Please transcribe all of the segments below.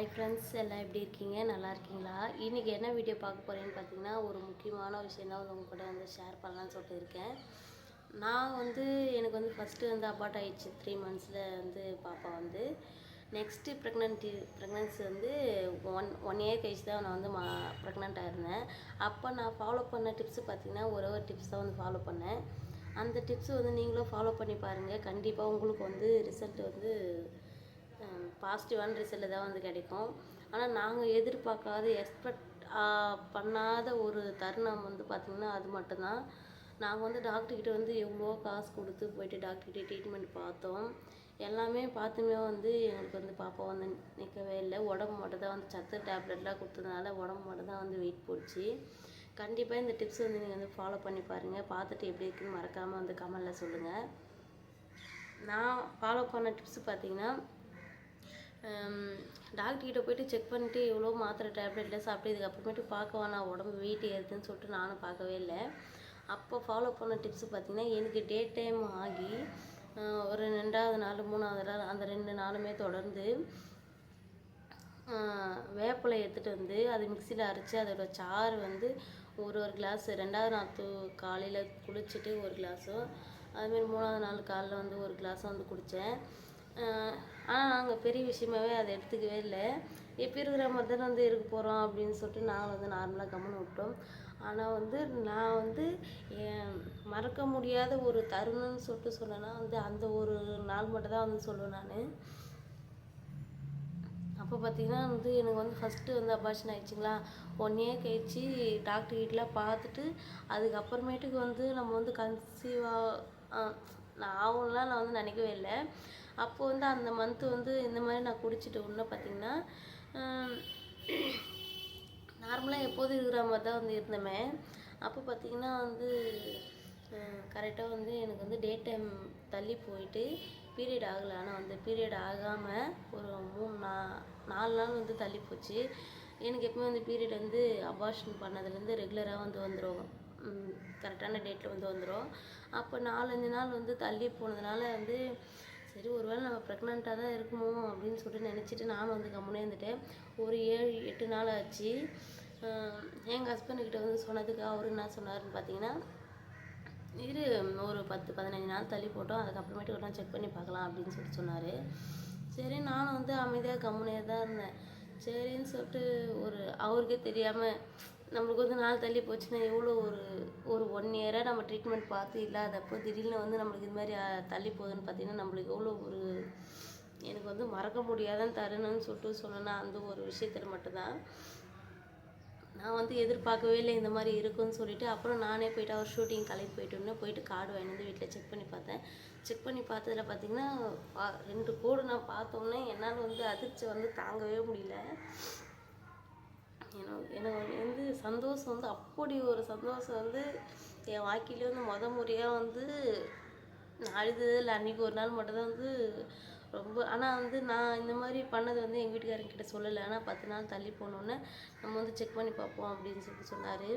Hi friends எல்லாம் எப்படி இருக்கீங்க? நல்லா இருக்கீங்களா? இன்றைக்கி என்ன வீடியோ பார்க்க போகிறேன்னு பார்த்தீங்கன்னா ஒரு முக்கியமான விஷயம் தான் வந்து உங்கள் கூட வந்து ஷேர் பண்ணலான்னு சொல்லிட்டு இருக்கேன். நான் வந்து எனக்கு வந்து ஃபஸ்ட்டு வந்து அபார்ட் ஆயிடுச்சு. த்ரீ மந்த்ஸில் வந்து பாப்பா வந்து. நெக்ஸ்ட்டு ப்ரெக்னென்ட்டி ப்ரெக்னென்சி வந்து ஒன் ஒன் இயர் கழிச்சு தான் நான் வந்து மா ப்ரெக்னென்ட் ஆயிருந்தேன். அப்போ நான் ஃபாலோ பண்ண டிப்ஸு பார்த்தீங்கன்னா ஒரு ஒரு டிப்ஸ் தான் வந்து ஃபாலோ பண்ணேன். அந்த டிப்ஸு வந்து நீங்களும் ஃபாலோ பண்ணி பாருங்கள் கண்டிப்பாக உங்களுக்கு வந்து ரிசல்ட் வந்து பாசிட்டிவான ரிசல்ட் தான் வந்து கிடைக்கும். ஆனால் நாங்கள் எதிர்பார்க்காத எக்ஸ்பெக்ட் பண்ணாத ஒரு தருணம் வந்து பார்த்திங்கன்னா அது மட்டும்தான். நாங்கள் வந்து டாக்டர்கிட்ட வந்து எவ்வளோ காசு கொடுத்து போயிட்டு டாக்டர்கிட்ட ட்ரீட்மெண்ட் பார்த்தோம். எல்லாமே பார்த்துமே வந்து எங்களுக்கு வந்து பாப்பா வந்து நிற்கவே இல்லை. உடம்பு மட்டும் தான் வந்து சத்து டேப்லெட்லாம் கொடுத்ததுனால உடம்பு மட்டும் தான் வந்து வெயிட் போடுச்சு கண்டிப்பாக இந்த டிப்ஸ் வந்து நீங்கள் வந்து ஃபாலோ பண்ணி பாருங்கள் பார்த்துட்டு எப்படி இருக்குன்னு மறக்காமல் வந்து கமெண்டில் சொல்லுங்கள் நான் ஃபாலோ பண்ண டிப்ஸ் பார்த்தீங்கன்னா டாக்டர்கிட்ட போயிட்டு செக் பண்ணிட்டு எவ்வளோ மாத்திரை டேப்லெட்லாம் சாப்பிட்டு இதுக்கப்புறமேட்டு பார்க்க வேணாம் உடம்பு வெயிட் ஏறுதுன்னு சொல்லிட்டு நானும் பார்க்கவே இல்லை. அப்போ ஃபாலோ பண்ண டிப்ஸ் பார்த்திங்கன்னா எனக்கு டே டைம் ஆகி ஒரு ரெண்டாவது நாள் மூணாவது நாள் அந்த ரெண்டு நாளுமே தொடர்ந்து வேப்பிலை எடுத்துகிட்டு வந்து அது மிக்சியில் அரைச்சி அதோட சாறு வந்து ஒரு ஒரு கிளாஸ் ரெண்டாவது நாள் தூ காலையில் குளிச்சுட்டு ஒரு கிளாஸும் அதுமாரி மூணாவது நாள் காலைல வந்து ஒரு கிளாஸும் வந்து குடித்தேன் ஆனால் நாங்கள் பெரிய விஷயமாவே அதை எடுத்துக்கவே இல்லை. இப்போ இருக்கிற மாதிரி தானே வந்து இருக்க போகிறோம் அப்படின்னு சொல்லிட்டு நாங்கள் வந்து நார்மலாக கம்முன்னு விட்டோம். ஆனால் வந்து நான் வந்து மறக்க முடியாத ஒரு தருணம்னு சொல்லிட்டு சொன்னேன்னா வந்து அந்த ஒரு நாள் மட்டும் தான் வந்து சொல்லுவேன் நான். அப்போ பார்த்தீங்கன்னா வந்து எனக்கு வந்து ஃபஸ்ட்டு வந்து அபார்ஷன் ஆயிடுச்சுங்களா? ஒன் இயர் கழிச்சு டாக்டர் கிட்டலாம் பார்த்துட்டு அதுக்கப்புறமேட்டுக்கு வந்து நம்ம வந்து கன்சீவாக நான் ஆகும்லாம் நான் வந்து நினைக்கவே இல்லை. அப்போ வந்து அந்த மந்த்து வந்து இந்த மாதிரி நான் குடிச்சிட்டு உடனே பார்த்தீங்கன்னா நார்மலாக எப்போதும் இருக்கிற மாதிரி தான் வந்து இருந்தோமே. அப்போ பார்த்தீங்கன்னா வந்து கரெக்டாக வந்து எனக்கு வந்து டே டைம் தள்ளி போயிட்டு பீரியட் ஆகலை. ஆனால் வந்து பீரியட் ஆகாமல் ஒரு மூணு நா நாலு நாள் வந்து தள்ளி போச்சு. எனக்கு எப்பவுமே வந்து பீரியட் வந்து அபார்ஷன் பண்ணதுலேருந்து ரெகுலராக வந்து வந்துடும் கரெக்டான டேட்டில் வந்து வந்துடும் அப்போ நாலஞ்சு நாள் வந்து தள்ளி போனதுனால வந்து சரி ஒருவேளை நம்ம ப்ரெக்னெண்ட்டாக தான் இருக்குமோ அப்படின்னு சொல்லிட்டு நினச்சிட்டு நானும் வந்து கம்முனே இருந்துட்டேன். ஒரு ஏழு எட்டு நாள் ஆச்சு. எங்கள் ஹஸ்பண்டுக்கிட்ட வந்து சொன்னதுக்கு அவர் என்ன சொன்னார்னு பார்த்தீங்கன்னா இரு ஒரு பத்து பதினஞ்சு நாள் தள்ளி போட்டோம். அதுக்கப்புறமேட்டு ஒரு நாள் செக் பண்ணி பார்க்கலாம் அப்படின்னு சொல்லிட்டு சொன்னார். சரி நானும் வந்து அமைதியாக கம்முனே தான் இருந்தேன். சரின்னு சொல்லிட்டு ஒரு அவருக்கே தெரியாமல் நம்மளுக்கு வந்து நாள் தள்ளி போச்சுன்னா எவ்வளோ ஒரு ஒரு ஒன் இயராக நம்ம ட்ரீட்மெண்ட் பார்த்து இல்லாதப்போ திடீர்னு வந்து நம்மளுக்கு இது மாதிரி தள்ளி போகுதுன்னு பார்த்தீங்கன்னா நம்மளுக்கு எவ்வளோ ஒரு எனக்கு வந்து மறக்க முடியாத தருணம்னு சொல்லிட்டு சொன்னேன்னா அந்த ஒரு விஷயத்தில் மட்டும்தான். நான் வந்து எதிர்பார்க்கவே இல்லை இந்த மாதிரி இருக்குன்னு சொல்லிட்டு. அப்புறம் நானே போயிட்டு அவர் ஷூட்டிங் கலைக்கு போயிட்டோன்னே போயிட்டு கார்டு வாங்கி வந்து வீட்டில் செக் பண்ணி பார்த்தேன். செக் பண்ணி பார்த்ததில் பார்த்தீங்கன்னா பா- ரெண்டு கோடு நான் பார்த்தோன்னே என்னால் வந்து அதிர்ச்சி வந்து தாங்கவே முடியல. எனக்கு எனக்கு வந்து சந்தோஷம் வந்து அப்படி ஒரு சந்தோஷம் வந்து என் வாழ்க்கையிலே வந்து முத முறையாக வந்து நான் அழுதது இல்லை. அன்றைக்கி ஒரு நாள் மட்டும்தான் வந்து ரொம்ப ஆனால் வந்து நான் இந்த மாதிரி பண்ணது வந்து எங்கள் வீட்டுக்காரங்கிட்ட சொல்லலை. ஆனால் பத்து நாள் தள்ளி போனோன்னே நம்ம வந்து செக் பண்ணி பார்ப்போம் அப்படின்னு சொல்லிட்டு சொன்னார்.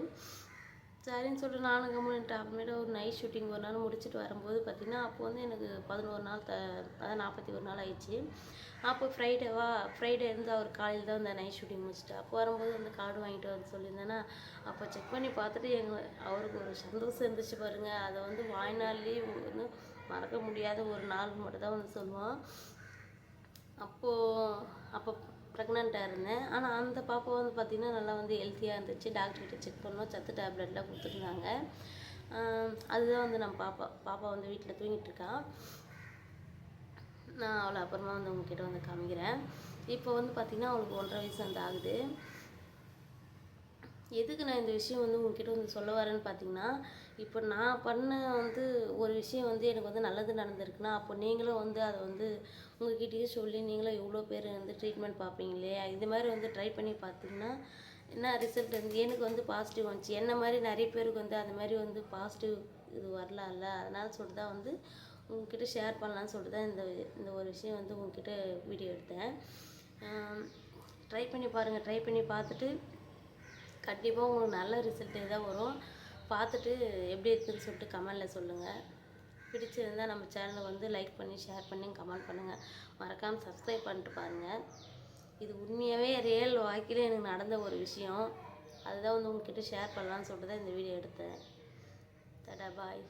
சரின்னு சொல்லிட்டு நானும் கம்முன்ட்டு அப்புறமேட்டு ஒரு நைட் ஷூட்டிங் ஒரு நாள் முடிச்சுட்டு வரும்போது பார்த்தீங்கன்னா அப்போ வந்து எனக்கு பதினோரு நாள் த அதான் நாற்பத்தி ஒரு நாள் ஆயிடுச்சு. அப்போ ஃப்ரைடேவா ஃப்ரைடே இருந்து அவர் காலையில் தான் இந்த நைட் ஷூட்டிங் முடிச்சுட்டு அப்போ வரும்போது வந்து கார்டு வாங்கிட்டு வந்து சொல்லியிருந்தேன்னா அப்போ செக் பண்ணி பார்த்துட்டு எங்கள் அவருக்கு ஒரு சந்தோஷம் இருந்துச்சு பாருங்கள் அதை வந்து வாழ்நாள்லேயே வந்து மறக்க முடியாத ஒரு நாள் மட்டும் தான் வந்து சொல்லுவோம் அப்போது அப்போ ப்ரெக்னெண்ட்டாக இருந்தேன். ஆனால் அந்த பாப்பா வந்து பார்த்திங்கன்னா நல்லா வந்து ஹெல்த்தியாக இருந்துச்சு. டாக்டர்கிட்ட செக் பண்ணோம். சத்து டேப்லெட்லாம் கொடுத்துருந்தாங்க. அதுதான் வந்து நம்ம பாப்பா. பாப்பா வந்து வீட்டில் தூங்கிட்டு இருக்கா. நான் அவளை அப்புறமா வந்து உங்ககிட்ட வந்து காமிக்கிறேன். இப்போ வந்து பார்த்திங்கன்னா அவளுக்கு ஒன்றரை வயசு வந்து ஆகுது. எதுக்கு நான் இந்த விஷயம் வந்து உங்ககிட்ட வந்து சொல்ல வரேன்னு பார்த்தீங்கன்னா இப்போ நான் பண்ண வந்து ஒரு விஷயம் வந்து எனக்கு வந்து நல்லது நடந்திருக்குன்னா அப்போ நீங்களும் வந்து அதை வந்து உங்ககிட்டயே சொல்லி நீங்களும் எவ்வளோ பேர் வந்து ட்ரீட்மெண்ட் பார்ப்பீங்களே இது மாதிரி வந்து ட்ரை பண்ணி பார்த்தீங்கன்னா என்ன ரிசல்ட் வந்து எனக்கு வந்து பாசிட்டிவ் வந்துச்சு. என்ன மாதிரி நிறைய பேருக்கு வந்து அந்த மாதிரி வந்து பாசிட்டிவ் இது வரலாம்ல அதனால சொல்லிட்டு தான் வந்து உங்ககிட்ட ஷேர் பண்ணலான்னு சொல்லிட்டு தான் இந்த இந்த ஒரு விஷயம் வந்து உங்ககிட்ட வீடியோ எடுத்தேன். ட்ரை பண்ணி பாருங்கள் ட்ரை பண்ணி பார்த்துட்டு கண்டிப்பாக உங்களுக்கு நல்ல ரிசல்ட்டே தான் வரும். பார்த்துட்டு எப்படி இருக்குதுன்னு சொல்லிட்டு கமெண்டில் சொல்லுங்கள் பிடிச்சிருந்தால் நம்ம சேனலை வந்து லைக் பண்ணி ஷேர் பண்ணி கமெண்ட் பண்ணுங்கள் மறக்காமல் சப்ஸ்கிரைப் பண்ணிட்டு பாருங்கள் இது உண்மையாகவே ரியல் வாழ்க்கையில் எனக்கு நடந்த ஒரு விஷயம். அதுதான் வந்து உங்ககிட்ட ஷேர் பண்ணலான்னு சொல்லிட்டு தான் இந்த வீடியோ எடுத்தேன். தடா பாய்